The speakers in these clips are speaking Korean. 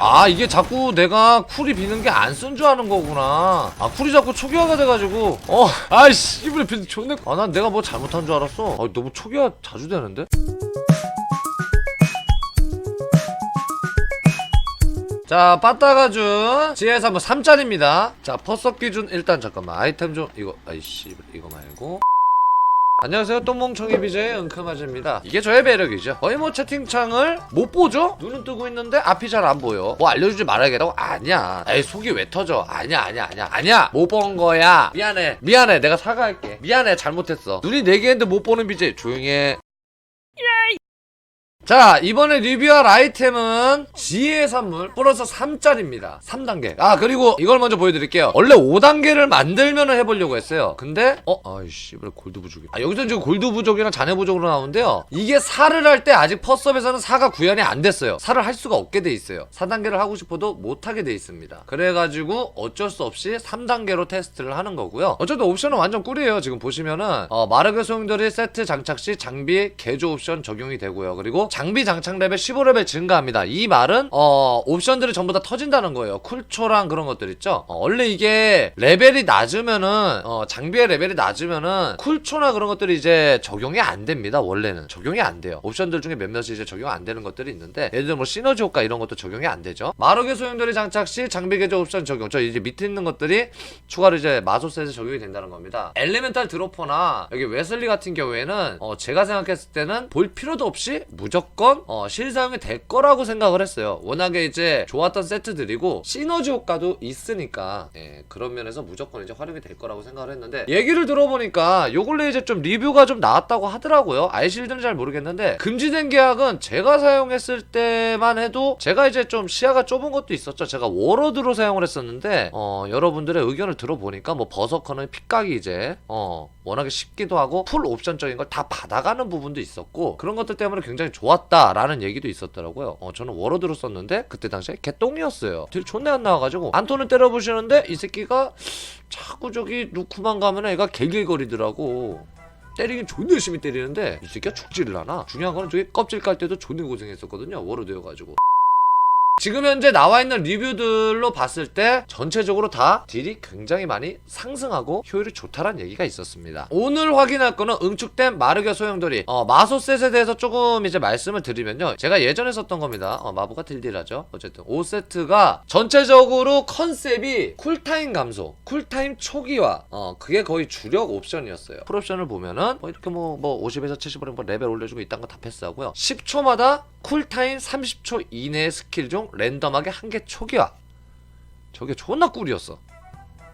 아 이게 자꾸 내가 쿨이 비는 게 안 쓴 줄 아는 거구나. 아 쿨이 자꾸 초기화가 돼가지고. 어 아이씨 이불 비 존내 아난 내가 뭐 잘못한 줄 알았어. 아 너무 초기화 자주 되는데? 자 빠따가준 GS 한번 3짜리입니다. 자 퍼석 기준 일단 잠깐만. 아이템 좀 이거 아이씨 이거 말고 안녕하세요. 똥멍청이 BJ 은크마즈입니다. 이게 저의 매력이죠. 거의 뭐 채팅창을 못 보죠? 눈은 뜨고 있는데 앞이 잘 안 보여. 뭐 알려주지 말아야겠다고? 아니야. 에이 속이 왜 터져? 아니야 아니야 아니야. 아니야. 못 본 거야. 미안해. 미안해. 내가 사과할게. 미안해. 잘못했어. 눈이 4개인데 못 보는 BJ. 조용히 해 자 이번에 리뷰할 아이템은 지혜 산물 플러스 3짜리입니다. 3단계. 아 그리고 이걸 먼저 보여드릴게요. 원래 5단계를 만들면 해보려고 했어요. 근데 어? 아이씨 왜 골드 부족이. 아 여기서 지금 골드 부족이랑 잔해 부족으로 나오는데요. 이게 살을 할때 아직 퍼스업에서는 사가 구현이 안 됐어요. 살을 할 수가 없게 돼 있어요. 4단계를 하고 싶어도 못하게 돼 있습니다. 그래가지고 어쩔 수 없이 3단계로 테스트를 하는 거고요. 어쨌든 옵션은 완전 꿀이에요. 지금 보시면은 어, 마르그 소용돌이 세트 장착 시 장비 개조 옵션 적용이 되고요. 그리고 장비 장착 레벨 15레벨 증가합니다. 이 말은 어 옵션들이 전부 다 터진다는 거예요. 쿨초랑 그런 것들 있죠. 어, 원래 이게 레벨이 낮으면은 어, 장비의 레벨이 낮으면은 쿨초나 그런 것들이 이제 적용이 안 됩니다. 원래는 적용이 안 돼요. 옵션들 중에 몇몇이 이제 적용 안 되는 것들이 있는데 예를 들어 뭐 시너지 효과 이런 것도 적용이 안 되죠. 마르게 소용돌이 장착 시 장비 개조 옵션 적용. 저 이제 밑에 있는 것들이 추가로 이제 마소셋에 적용이 된다는 겁니다. 엘레멘탈 드로퍼나 여기 웨슬리 같은 경우에는 어, 제가 생각했을 때는 볼 필요도 없이 무 조건 어, 실사용이 될 거라고 생각을 했어요. 워낙에 이제 좋았던 세트들이고 시너지 효과도 있으니까 예, 그런 면에서 무조건 이제 활용이 될 거라고 생각을 했는데 얘기를 들어보니까 요 근래 이제 좀 리뷰가 좀 나왔다고 하더라고요. 아이실드는 잘 모르겠는데 금지된 계약은 제가 사용했을 때만 해도 제가 이제 좀 시야가 좁은 것도 있었죠. 제가 워러드로 사용을 했었는데 어, 여러분들의 의견을 들어보니까 뭐 버서커는 핏각이 이제 어, 워낙에 쉽기도 하고 풀 옵션적인 걸 다 받아가는 부분도 있었고 그런 것들 때문에 굉장히 좋았 다라는 얘기도 있었더라고요. 어, 저는 워러드로 썼는데 그때 당시에 개똥이었어요. 딜 존내 안 나와가지고 안톤을 때려보시는데 이 새끼가 자꾸 저기 루크만 가면 애가 개길거리더라고. 때리긴 존나 열심히 때리는데 이 새끼가 죽지를 않아. 중요한 거는 저기 껍질 깔 때도 존나 고생했었거든요. 워러드여가지고. 지금 현재 나와 있는 리뷰들로 봤을 때 전체적으로 다 딜이 굉장히 많이 상승하고 효율이 좋다란 얘기가 있었습니다. 오늘 확인할 거는 응축된 마르게 소용돌이 어, 마소셋에 대해서 조금 이제 말씀을 드리면요. 제가 예전에 썼던 겁니다. 어, 마부가 딜딜하죠. 어쨌든 5세트가 전체적으로 컨셉이 쿨타임 감소, 쿨타임 초기화 어, 그게 거의 주력 옵션이었어요. 풀옵션을 보면은 뭐 이렇게 뭐, 뭐 50에서 70으로 뭐 레벨 올려주고 이딴 거 다 패스하고요. 10초마다 쿨타임 30초 이내의 스킬 중 랜덤하게 한 개 초기화. 저게 존나 꿀이었어.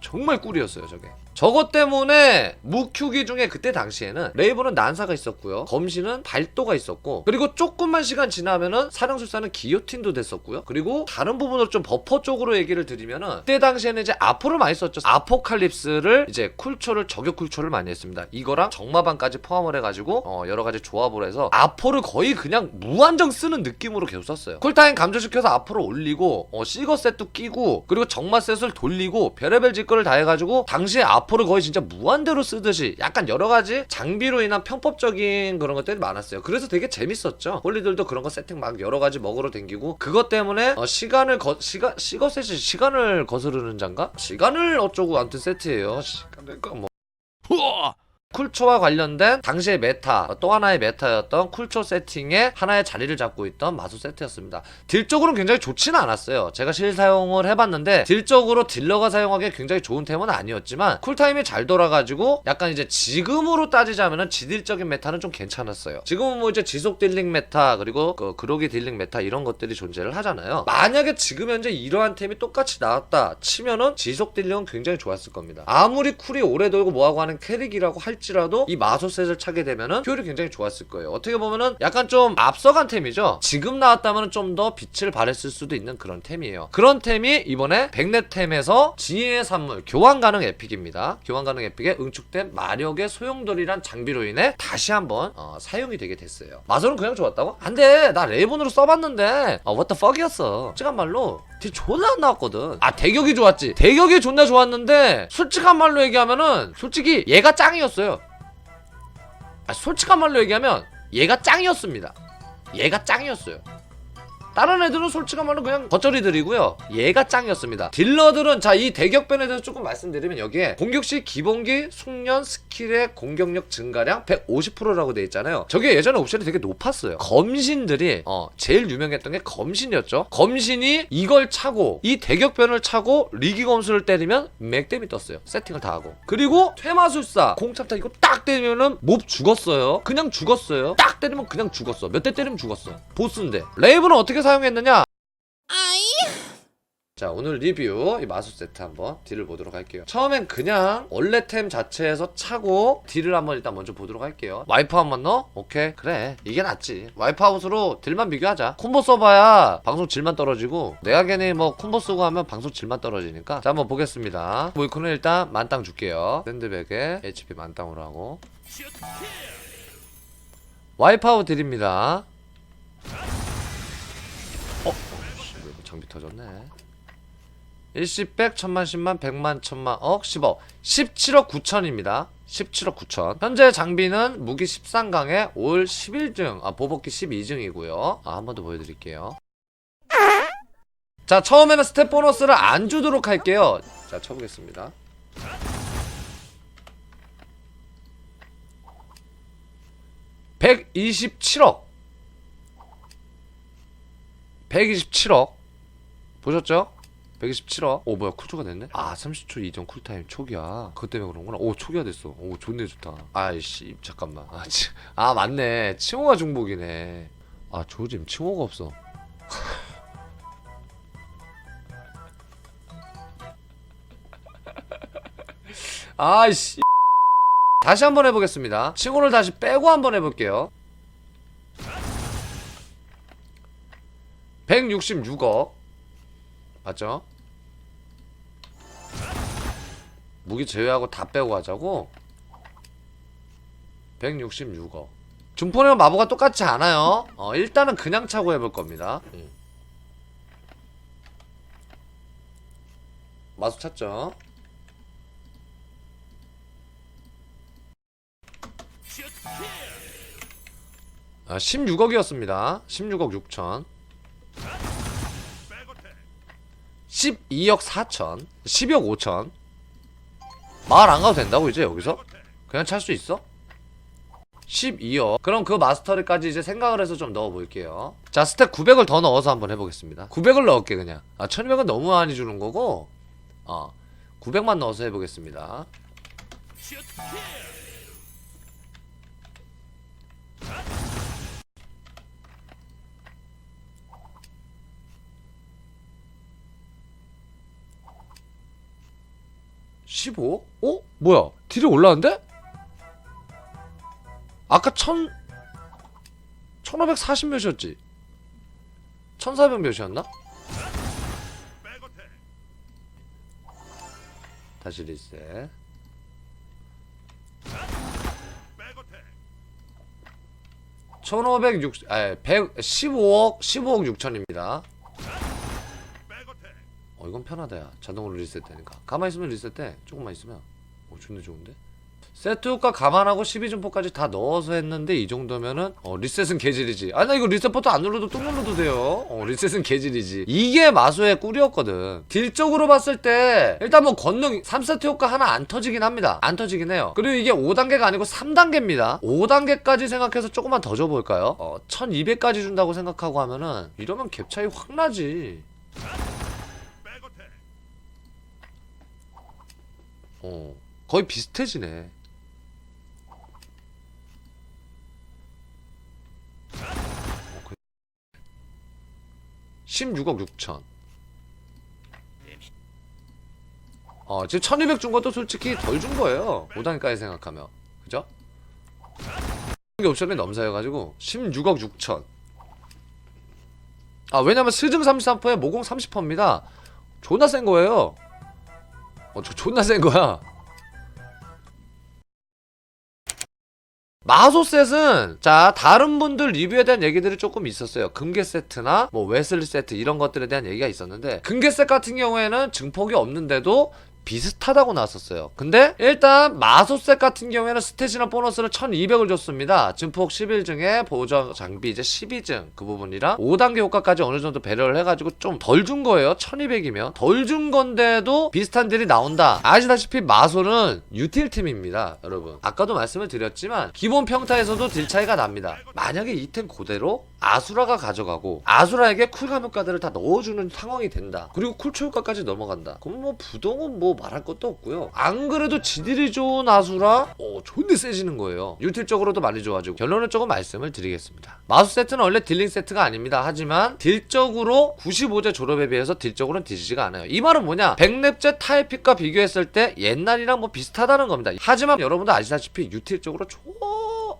정말 꿀이었어요, 저게. 저것 때문에 무큐기 중에 그때 당시에는 레이브는 난사가 있었고요. 검시는 발도가 있었고 그리고 조금만 시간 지나면은 사령술사는 기요틴도 됐었고요. 그리고 다른 부분으로 좀 버퍼 쪽으로 얘기를 드리면은 그때 당시에는 이제 아포를 많이 썼죠. 아포칼립스를 이제 쿨초를 저격 쿨초를 많이 했습니다. 이거랑 정마반까지 포함을 해가지고 어, 여러 가지 조합을 해서 아포를 거의 그냥 무한정 쓰는 느낌으로 계속 썼어요. 쿨타임 감소시켜서 아포를 올리고 어, 시거 셋도 끼고 그리고 정마 셋을 돌리고 별의별 짓거를 다 해가지고 당시에 아포 를 거의 진짜 무한대로 쓰듯이 약간 여러 가지 장비로 인한 편법적인 그런 것들이 많았어요. 그래서 되게 재밌었죠. 홀리들도 그런 거 세팅 막 여러 가지 먹으러 댕기고 그것 때문에 어, 시간을 거 시간 시거셋이 시간을 거스르는 장가 시간을 어쩌고 아무튼 세트예요. 시간을 뭐 쿨초와 관련된 당시의 메타 어, 또 하나의 메타였던 쿨초 세팅에 하나의 자리를 잡고 있던 마수 세트였습니다. 딜적으로는 굉장히 좋지는 않았어요. 제가 실 사용을 해봤는데 딜적으로 딜러가 사용하기에 굉장히 좋은 템은 아니었지만 쿨타임이 잘 돌아가지고 약간 이제 지금으로 따지자면은 지딜적인 메타는 좀 괜찮았어요. 지금은 뭐 이제 지속 딜링 메타 그리고 그 그로기 딜링 메타 이런 것들이 존재를 하잖아요. 만약에 지금 현재 이러한 템이 똑같이 나왔다 치면은 지속 딜링은 굉장히 좋았을 겁니다. 아무리 쿨이 오래 돌고 뭐하고 하는 캐릭이라고 할 지라도 이 마소셋을 차게 되면은 효율이 굉장히 좋았을 거예요. 어떻게 보면은 약간 좀 앞서간 템이죠. 지금 나왔다면 좀 더 빛을 발했을 수도 있는 그런 템이에요. 그런 템이 이번에 백내템에서 지혜의 산물 교환 가능 에픽입니다. 교환 가능 에픽에 응축된 마력의 소용돌이란 장비로 인해 다시 한번 어, 사용이 되게 됐어요. 마소는 그냥 좋았다고? 안돼 나 레이본으로 써봤는데 어, what the fuck이었어. 솔직한 말로 딜 존나 안 나왔거든. 아 대격이 좋았지. 대격이 존나 좋았는데 솔직한 말로 얘기하면은 솔직히 얘가 짱이었어요. 아 솔직한 말로 얘기하면 얘가 짱이었습니다. 얘가 짱이었어요. 다른 애들은 솔직한 말로 그냥 겉절이들이고요. 얘가 짱이었습니다. 딜러들은 자 이 대격변에 대해서 조금 말씀드리면 여기에 공격시 기본기 숙련 스킬의 공격력 증가량 150%라고 돼 있잖아요. 저게 예전에 옵션이 되게 높았어요. 검신들이 어 제일 유명했던 게 검신이었죠. 검신이 이걸 차고 이 대격변을 차고 리기 검수를 때리면 맥댐이 떴어요. 세팅을 다 하고. 그리고 퇴마술사 공참타 이거 딱 때리면은 몹 죽었어요. 그냥 죽었어요. 딱 때리면 그냥 죽었어. 몇 대 때리면 죽었어. 보스인데. 레이브는 어떻게 사용했느냐? 자 오늘 리뷰 이 마술 세트 한번 딜을 보도록 할게요. 처음엔 그냥 원래 템 자체에서 차고 딜을 한번 일단 먼저 보도록 할게요. 와이프 한번 넣어? 오케이 그래. 이게 낫지. 와이프하우스로 딜만 비교하자. 콤보 써봐야 방송 질만 떨어지고 내가 괜히 뭐 콤보 쓰고 하면 방송 질만 떨어지니까. 자 한번 보겠습니다. 모이코는 일단 만땅 줄게요. 샌드백에 HP 만땅으로 하고. 와이프 아웃 딜입니다 장비 터졌네. 일시백 천만 십만 백만 천만 억 십억. 17억 9천입니다. 17억 9천. 현재 장비는 무기 13강에 올 11등 아 보복기 12등이고요. 아 한 번 더 보여드릴게요. 자 처음에는 스텝 보너스를 안 주도록 할게요. 자 쳐보겠습니다. (127억) 127억 보셨죠? 127억. 오 뭐야 쿨초가 됐네? 아 30초 이전 쿨타임 초기야. 그것 때문에 그런구나. 오 초기화 됐어. 오 좋네 좋다. 아이씨 잠깐만. 아, 치, 아 맞네. 칭호가 중복이네. 아 조짐 칭호가 없어. 아이씨. 다시 한번 해보겠습니다. 칭호를 다시 빼고 한번 해볼게요. 166억. 맞죠? 무기 제외하고 다 빼고 하자고? 166억. 중포랑 마보가 똑같지 않아요. 어, 일단은 그냥 차고 해볼 겁니다. 음. 마수 찾죠? 아, 16억이었습니다. 16억 6천. 12억 4천 12억 5천. 말안 가도 된다고 이제 여기서? 그냥 찰 수 있어? 12억. 그럼 그 마스터리까지 이제 생각을 해서 좀 넣어볼게요. 자 스택 900을 더 넣어서 한번 해보겠습니다. 900을 넣을게 그냥. 아 1200은 너무 많이 주는 거고? 어 900만 넣어서 해보겠습니다 (15) 어? 뭐야 딜이 올라왔는데? 아까 천... 1540 몇이었지? 1400 몇이었나? 다시 리셋 1560, 아, 100, 15억, 15억 6천입니다. 어, 이건 편하다, 야. 자동으로 리셋 되니까. 가만히 있으면 리셋 돼. 조금만 있으면. 오, 좋네, 좋은데? 세트 효과 감안하고 12점포까지 다 넣어서 했는데 이 정도면은 어 리셋은 개질이지 아 나 이거 리셋 버튼 안 눌러도 또 눌러도 돼요 어 리셋은 개질이지 이게 마소의 꿀이었거든 딜적으로 봤을 때 일단 뭐 권능 3세트 효과 하나 안 터지긴 합니다 안 터지긴 해요 그리고 이게 5단계가 아니고 3단계입니다 5단계까지 생각해서 조금만 더 줘볼까요 어 1200까지 준다고 생각하고 하면은 이러면 갭 차이 확 나지 어 거의 비슷해지네 16억 6천. 어, 지금 1200 준 것도 솔직히 덜 준 거예요. 5단까지 생각하면. 그죠? 이게 옵션이 넘사여가지고 16억 6천. 아, 왜냐면 스증 33%에 모공 30%입니다. 존나 센 거예요. 어, 저 존나 센 거야. 마소셋은 자 다른 분들 리뷰에 대한 얘기들이 조금 있었어요 금괴 세트나 뭐 웨슬리 세트 이런 것들에 대한 얘기가 있었는데 금괴 셋 같은 경우에는 증폭이 없는데도 비슷하다고 나왔었어요. 근데 일단 마소셋 같은 경우에는 스탯이나 보너스를 1200을 줬습니다. 증폭 11증에 보조 장비 이제 12증 그 부분이랑 5단계 효과까지 어느 정도 배려를 해가지고 좀 덜 준 거예요. 1200이면 덜 준 건데도 비슷한 딜이 나온다. 아시다시피 마소는 유틸 팀입니다. 여러분 아까도 말씀을 드렸지만 기본 평타에서도 딜 차이가 납니다. 만약에 이 템 그대로 아수라가 가져가고 아수라에게 쿨감 효과들을 다 넣어주는 상황이 된다. 그리고 쿨초 효과까지 넘어간다. 그럼 뭐 부동은 뭐 말할 것도 없고요. 안 그래도 지딜이 좋은 아수라 어 존나 세지는 거예요. 유틸적으로도 많이 좋아지고 결론을 조금 말씀을 드리겠습니다. 마수 세트는 원래 딜링 세트가 아닙니다. 하지만 딜적으로 95제 졸업에 비해서 딜적으로는 뒤지지가 않아요. 이 말은 뭐냐? 100렙제 타이픽과 비교했을 때 옛날이랑 뭐 비슷하다는 겁니다. 하지만 여러분도 아시다시피 유틸적으로 조...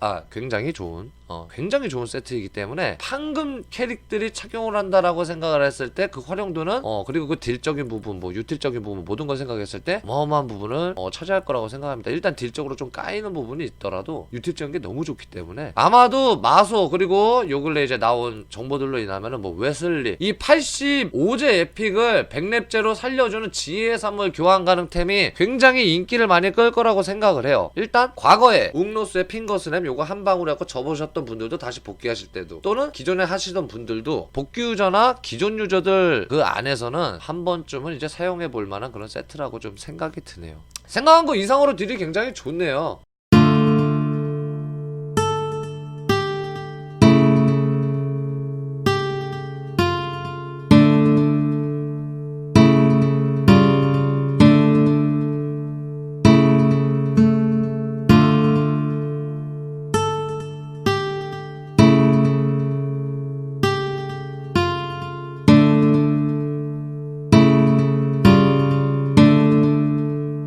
아 굉장히 좋은 어, 굉장히 좋은 세트이기 때문에 판금 캐릭들이 착용을 한다라고 생각을 했을 때 그 활용도는 어 그리고 그 딜적인 부분 뭐 유틸적인 부분 모든 걸 생각했을 때 어마어마한 부분을 어, 차지할 거라고 생각합니다. 일단 딜적으로 좀 까이는 부분이 있더라도 유틸적인 게 너무 좋기 때문에 아마도 마소 그리고 요 근래 이제 나온 정보들로 인하면은 뭐 웨슬리 이 85제 에픽을 100렙제로 살려주는 지혜의 산물 교환 가능템이 굉장히 인기를 많이 끌 거라고 생각을 해요. 일단 과거에 웅노스의 핑거스냅 요거 한 방울 해갖고 접으 셨던 분들도 다시 복귀하실 때도 또는 기존에 하시던 분들도 복귀 유저나 기존 유저들 그 안에서는 한 번쯤은 이제 사용해 볼 만한 그런 세트라고 좀 생각이 드네요. 생각한 거 이상으로 딜이 굉장히 좋네요.